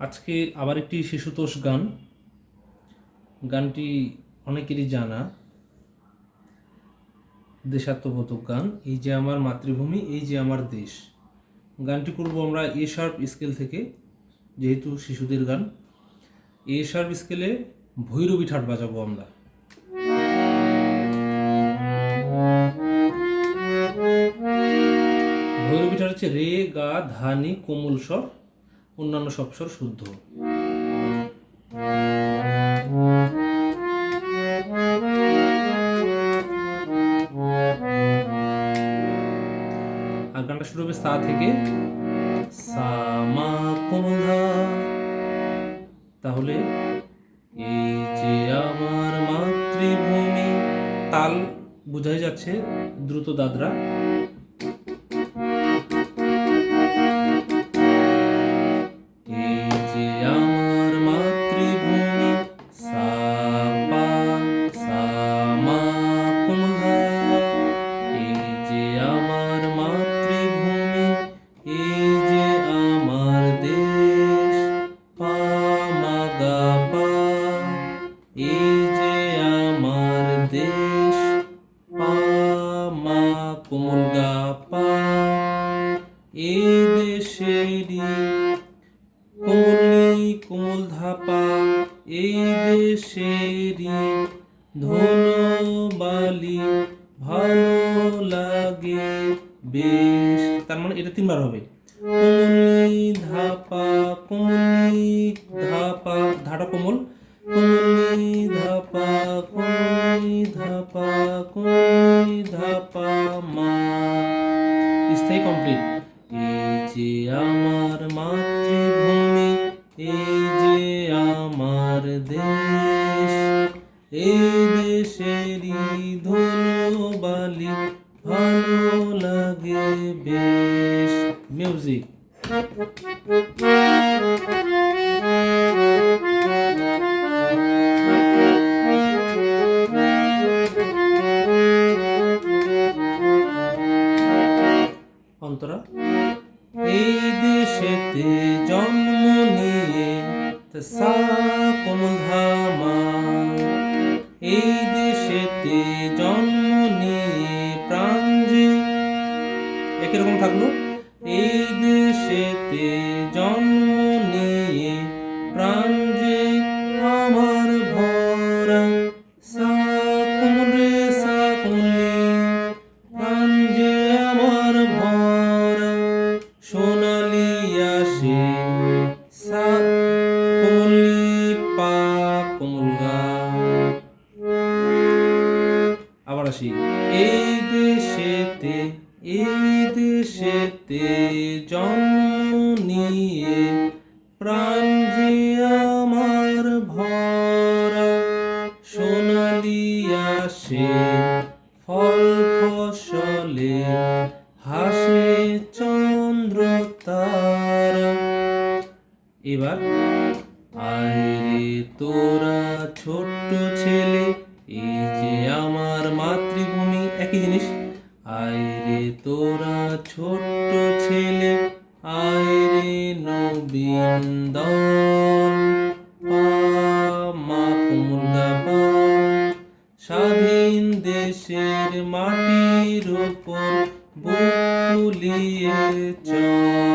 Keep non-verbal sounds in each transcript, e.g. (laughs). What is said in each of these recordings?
আজকে আবার একটি শিশুতোষ গান। গানটি অনেকেরই জানা। দেশাত্মবোধক গান, এই যে আমার মাতৃভূমি, এই যে আমার দেশ। গানটি করব আমরা এ শার্প স্কেল থেকে, যেহেতু শিশুদের গান। এ শার্প স্কেলে ভৈরবী ঠাট বাজাবো আমরা। ভৈরবী ঠাট হচ্ছে রে, গা ধানি কোমল স্বর। অন্যান্য সব স্বর শুদ্ধ। আর গানটা শুরু হবে সা থেকে। সা, মা, কোমল। তাহলে এই যে আমার মাতৃভূমি, তাল বোঝাই যাচ্ছে দ্রুত দাদরা। মা কোমল গা পা এই দেশেরই কোমলি কোমল ধাপা এই দেশেরই ধনবালি ভালো লাগে বেশ। তার মানে এটা তিনবার হবে। কোমলি ধাপা কোমলি ধাপা, ধাটা কোমল। কোমলি ধাপা কোমলি ধাপা। কমপ্লিট এই যে আমার মাতৃভূমি, এই যে আমার দেশ, এই দেশেরই ধনুবালি ভালো লাগে বেশ। মিউজিক অন্তরা (laughs) এই দেশেতে এই দেশেতে জন্ম নিয়ে প্রাণ যে আমার ভরা সোনালি আসে ফল ফসলে, হাসে চন্দ্র তারা। এবার আয়রে তোরা আয়রে নবীন দল পা মা কোমল স্বাধীন দেশের মাটির উপর বুলিয়ে চল।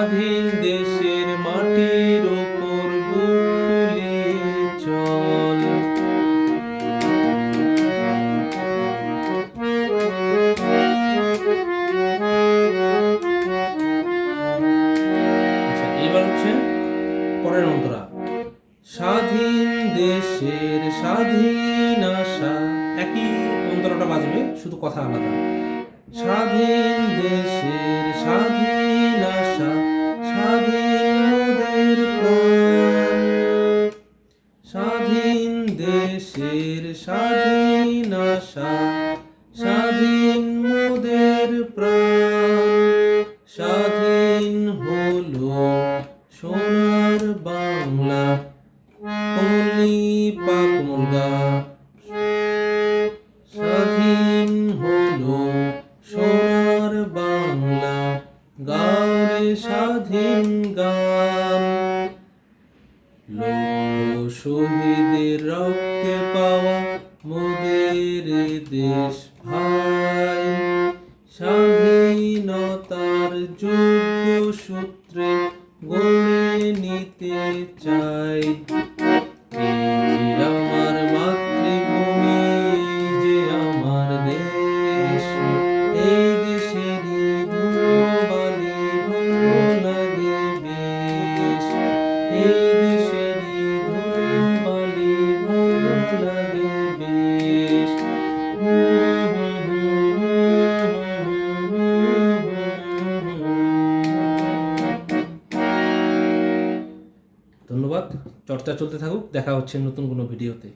স্বাধীন দেশের মাটির ওপর বুক ফুলিয়ে চল। আচ্ছা এবার হচ্ছে পরের অন্তরা স্বাধীন দেশের স্বাধীন আশা। একই অন্তরাটা বাজবে, শুধু কথা আলাদা। স্বাধীন দেশের স্বাধীন দেশের স্বাধীন আশা, স্বাধীন মোদের প্রাণ, স্বাধীন হলো সোনার বাংলা। পাকমুলগা স্বাধীন হলো সোনার বাংলা। স্বাধীন মোদের এ দেশ ভাই। স্বাধীনতার যোগ্য সূত্রে গড়ে নিতে চাই। চর্চা চলতে থাকুক দেখা হচ্ছে নতুন কোনো ভিডিওতে।